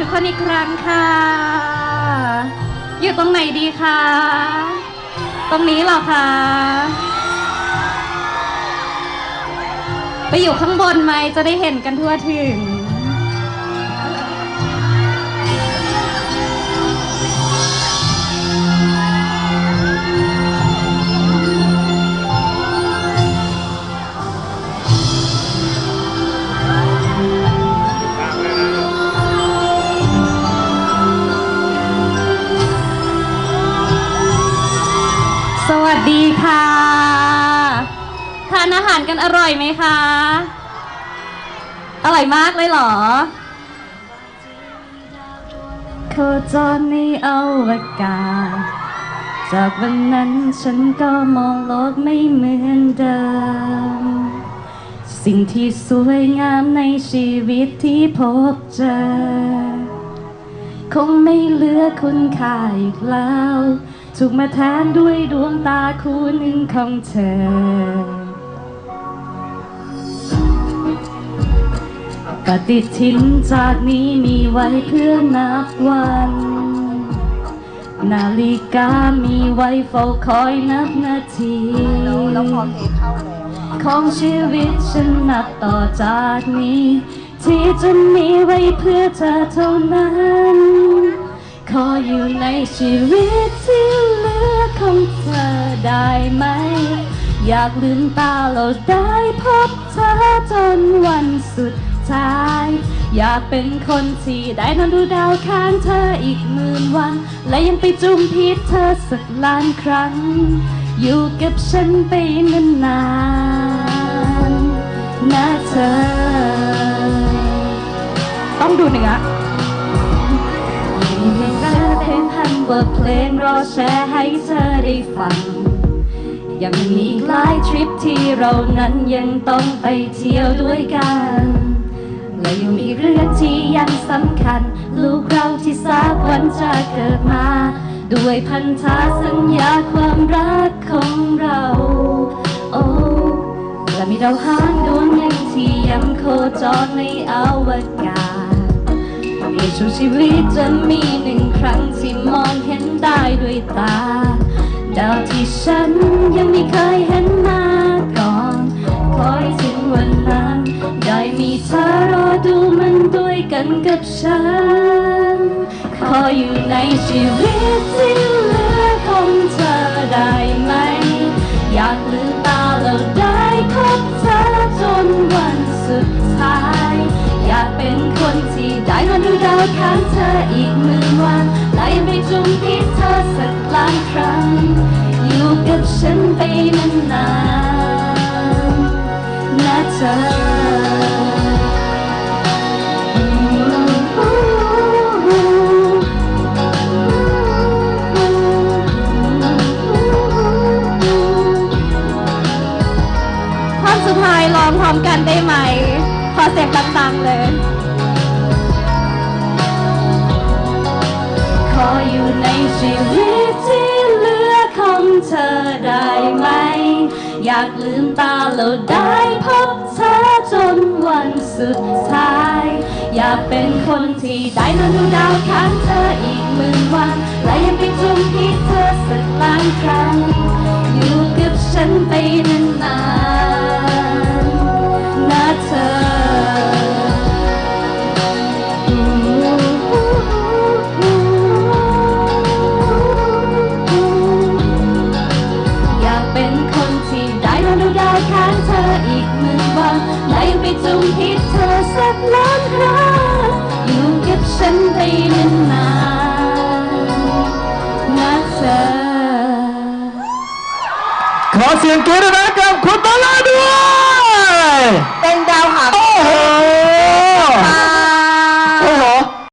ทุกคนอีกครั้งค่ะ อยู่ตรงไหนดีคะ ตรงนี้เหรอคะ ไปอยู่ข้างบนไหมจะได้เห็นกันทั่วถึง ดีค่ะ ทานอาหารกันอร่อยไหมคะ อร่อยมากเลยเหรอโคจรในอวกาศจากวันนั้นฉันก็มองโลกไม่เหมือนเดิม สิ่งที่สวยงามในชีวิตที่พบเจอ คงไม่เหลือคุณค่าอีกแล้ว ถูกมาแทนด้วยดวงตาคู่หนึ่งของเธอ ปฏิทินจากนี้มีไว้เพื่อนับวัน นาฬิกามีไว้เฝ้าคอยนับนาทีแล้วพอเพลงเข้าแล้วอะของชีวิตฉันนับต่อจากนี้ ที่จะมีไว้เพื่อเธอเท่านั้น ขออยู่ในชีวิตที่เหลื อของเธอได้ไหม อยากลืมตาเราได้พบเธอจนวันสุดท้าย อยากเป็นคนที่ได้นอนดูดาวข้างเธออีกหมื่นวัน และยังไปจุ่มพิษเธอสักล้านครั้ง อยู่กับฉันไปนานๆนะเธอ ต้องดูหนึ่งอะ งพันกว่าเพลงรอแชร์ให้เธอได้ฟัง ยังมีอีกหลายทริปที่เรานั้นยังต้องไปเที่ยวด้วยกัน และยังมีเรื่องที่ยังสำคัญ ลูกเราที่สักวันจะเกิดมา ด้วยพันธะสัญญาความรักของเรา โอ้และมีดาวหางดวงหนึ่งที่ยังโคจรในอวกาศ ในช่วงชีวิตจะมีหนึ่งครั้งที่มองเห็นได้ด้วยตา ดาวที่ฉันยังไม่เคยเห็นมาก่อนคอยถึงวันนั้น ได้มีเธอรอดูมันด้วยกันกับฉัน ขออยู่ในชีวิตที่เหลือของเธอได้ไหม อยากลืมตาแล้ว ข้างเธออีกหมื่นวันและยังไปจุ่มพิษเธอสักล้านครั้ง อยู่กับฉันไปนานๆนะเธอท่อนสุดท้ายร้องพร้อมกันได้ไหม ขอเสียงดังๆเลย ชีวิตที่เหลือของเธอได้ไหม อยากลืมตาแล้วได้พบเธอจนวันสุดท้าย อยากเป็นคนที่ได้นอนดูดาวข้างเธออีกหมื่นวัน และยังไปจุมพิษเธอสักล้านครั้งอยู่กับฉันไปนาน ไปจุมพิษเธอสักล้านครั้งอยู่กับฉันไปนานๆนะเธอขอเสียงกรี๊ดด้วยนะกับคุณบอลลาด้วย เป็นดาวหางโอ้โหค่ะ